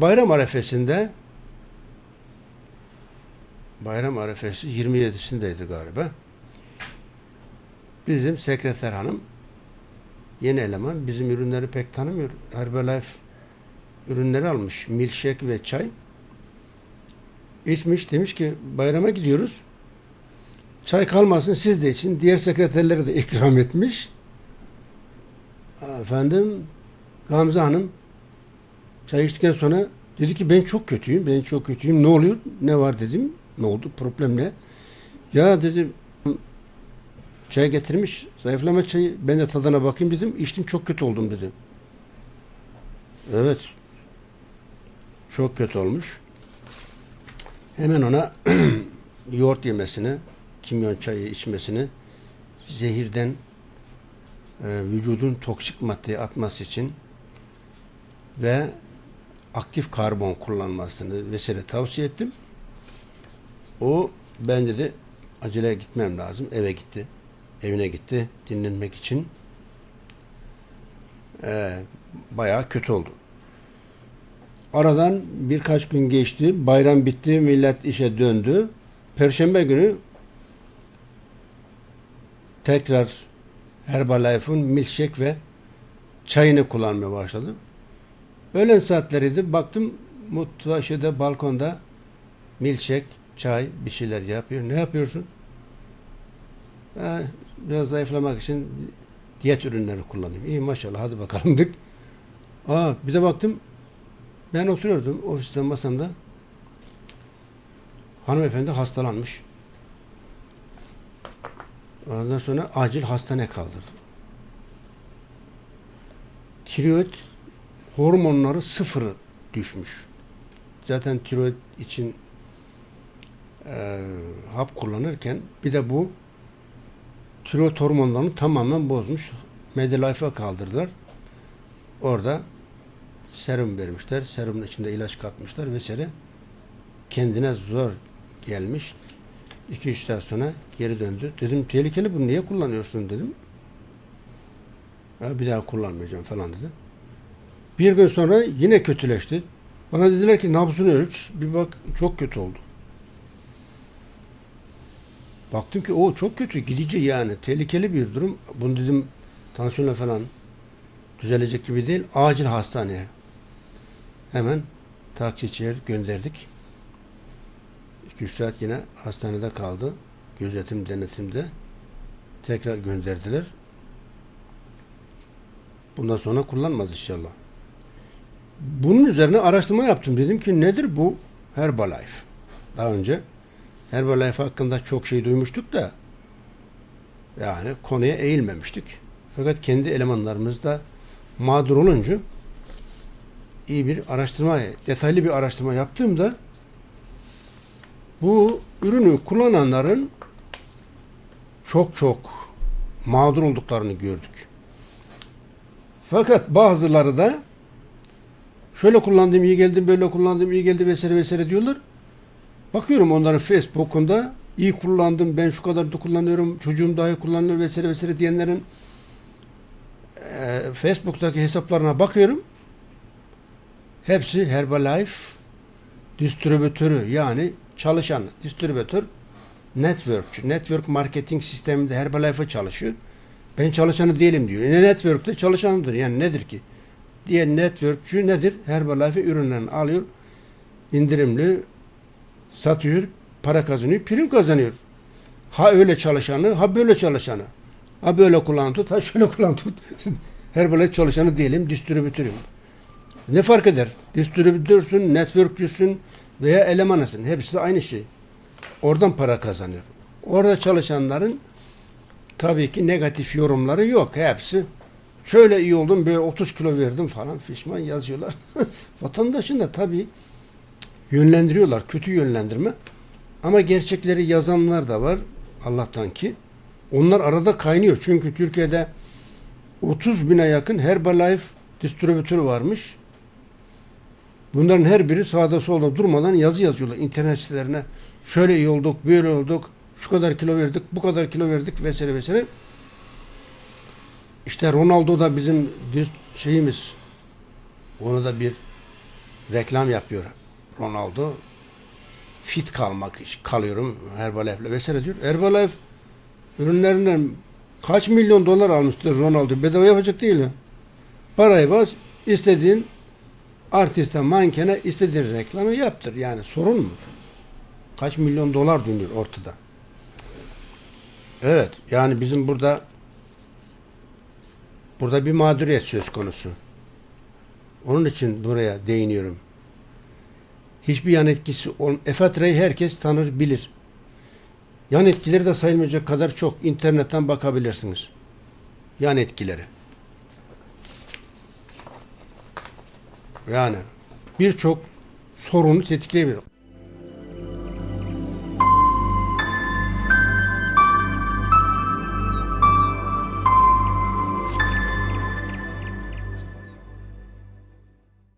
bayram arefesinde bayram arefesi 27'sindeydi galiba. Bizim sekreter hanım yeni eleman bizim ürünleri pek tanımıyor. Herbalife ürünleri almış. Milkshake ve çay. İçmiş demiş ki bayrama gidiyoruz. Çay kalmasın siz de için. Diğer sekreterlere de ikram etmiş. Efendim Gamze Hanım çay içtikten sonra dedi ki ben çok kötüyüm. Ben çok kötüyüm. Ne oluyor? Ne var dedim. Ne oldu? Problem ne? Ya dedim çay getirmiş. Zayıflama çayı. Ben de tadına bakayım dedim. İçtim çok kötü oldum dedi. Evet. Çok kötü olmuş. Hemen ona yoğurt yemesini, kimyon çayı içmesini, zehirden e, vücudun toksik maddeyi atması için ve aktif karbon kullanmasını vesaire tavsiye ettim. O ben dedi acele gitmem lazım. Eve gitti. Evine gitti dinlenmek için. Ee, bayağı kötü oldu. Aradan birkaç gün geçti. Bayram bitti. Millet işe döndü. Perşembe günü tekrar Herbalife'ın milkshake ve çayını kullanmaya başladım. Öğlen saatleriydi. Baktım mutfağı şeyde balkonda milkshake, çay bir şeyler yapıyor. Ne yapıyorsun? Ha, biraz zayıflamak için diyet ürünleri kullanayım. İyi maşallah hadi bakalım dedik. Aa, bir de baktım ben oturuyordum ofiste masamda. Hanımefendi hastalanmış. Ondan sonra acil hastaneye kaldırdı. Tiroid hormonları sıfır düşmüş. Zaten tiroid için e, hap kullanırken bir de bu tiroid hormonlarını tamamen bozmuş. Medilife'a kaldırdılar. Orada serum vermişler. Serumun içinde ilaç katmışlar vesaire. Kendine zor gelmiş. 2-3 saat sonra geri döndü. Dedim tehlikeli bunu niye kullanıyorsun dedim. Ya bir daha kullanmayacağım falan dedi. Bir gün sonra yine kötüleşti. Bana dediler ki nabzını ölç. Bir bak çok kötü oldu. Baktım ki o çok kötü gidici yani. Tehlikeli bir durum. Bunu dedim tansiyonla falan düzelecek gibi değil. Acil hastaneye. Hemen taksiciye gönderdik. 2-3 saat yine hastanede kaldı. Gözetim denetimde. Tekrar gönderdiler. Bundan sonra kullanmaz inşallah. Bunun üzerine araştırma yaptım. Dedim ki nedir bu Herbalife? Daha önce Herbalife hakkında çok şey duymuştuk da yani konuya eğilmemiştik. Fakat kendi elemanlarımız da mağdur olunca iyi bir araştırma, detaylı bir araştırma yaptığımda bu ürünü kullananların çok çok mağdur olduklarını gördük. Fakat bazıları da şöyle kullandım iyi geldi, böyle kullandım iyi geldi vesaire vesaire diyorlar. Bakıyorum onların Facebook'unda iyi kullandım, ben şu kadar da kullanıyorum, çocuğum daha iyi kullanıyor vesaire vesaire diyenlerin e, Facebook'taki hesaplarına bakıyorum. Hepsi Herbalife distribütörü yani çalışan distribütör network, network marketing sisteminde Herbalife'e çalışıyor. Ben çalışanı değilim diyor. E, network'te çalışanıdır. Yani nedir ki? Diye networkçü nedir? Herbalife ürünlerini alıyor. indirimli satıyor. Para kazanıyor. Prim kazanıyor. Ha öyle çalışanı, ha böyle çalışanı. Ha böyle kullan tut, ha şöyle kullan tut. Herbalife çalışanı değilim, distribütörüm. Ne fark eder? Distribütörsün, networkçüsün veya elemanısın. Hepsi aynı şey. Oradan para kazanıyor. Orada çalışanların tabii ki negatif yorumları yok. Hepsi şöyle iyi oldum, böyle 30 kilo verdim falan fişman yazıyorlar. Vatandaşın da tabii yönlendiriyorlar. Kötü yönlendirme. Ama gerçekleri yazanlar da var. Allah'tan ki. Onlar arada kaynıyor. Çünkü Türkiye'de 30 bine yakın Herbalife distribütörü varmış. Bunların her biri sağda solda durmadan yazı yazıyorlar internet sitelerine. Şöyle iyi olduk, böyle olduk, şu kadar kilo verdik, bu kadar kilo verdik vesaire vesaire. İşte Ronaldo da bizim düz şeyimiz. Onu da bir reklam yapıyor Ronaldo. Fit kalmak kalıyorum Herbalife'le vesaire diyor. Herbalife ürünlerinden kaç milyon dolar almıştır Ronaldo. Bedava yapacak değil ya. Parayı bas, istediğin artiste, mankene istediğin reklamı yaptır. Yani sorun mu? Kaç milyon dolar dönüyor ortada. Evet, yani bizim burada burada bir mağduriyet söz konusu. Onun için buraya değiniyorum. Hiçbir yan etkisi ol. Efetra'yı herkes tanır, bilir. Yan etkileri de sayılmayacak kadar çok. internetten bakabilirsiniz. Yan etkileri. Yani birçok sorunu tetikleyebilir.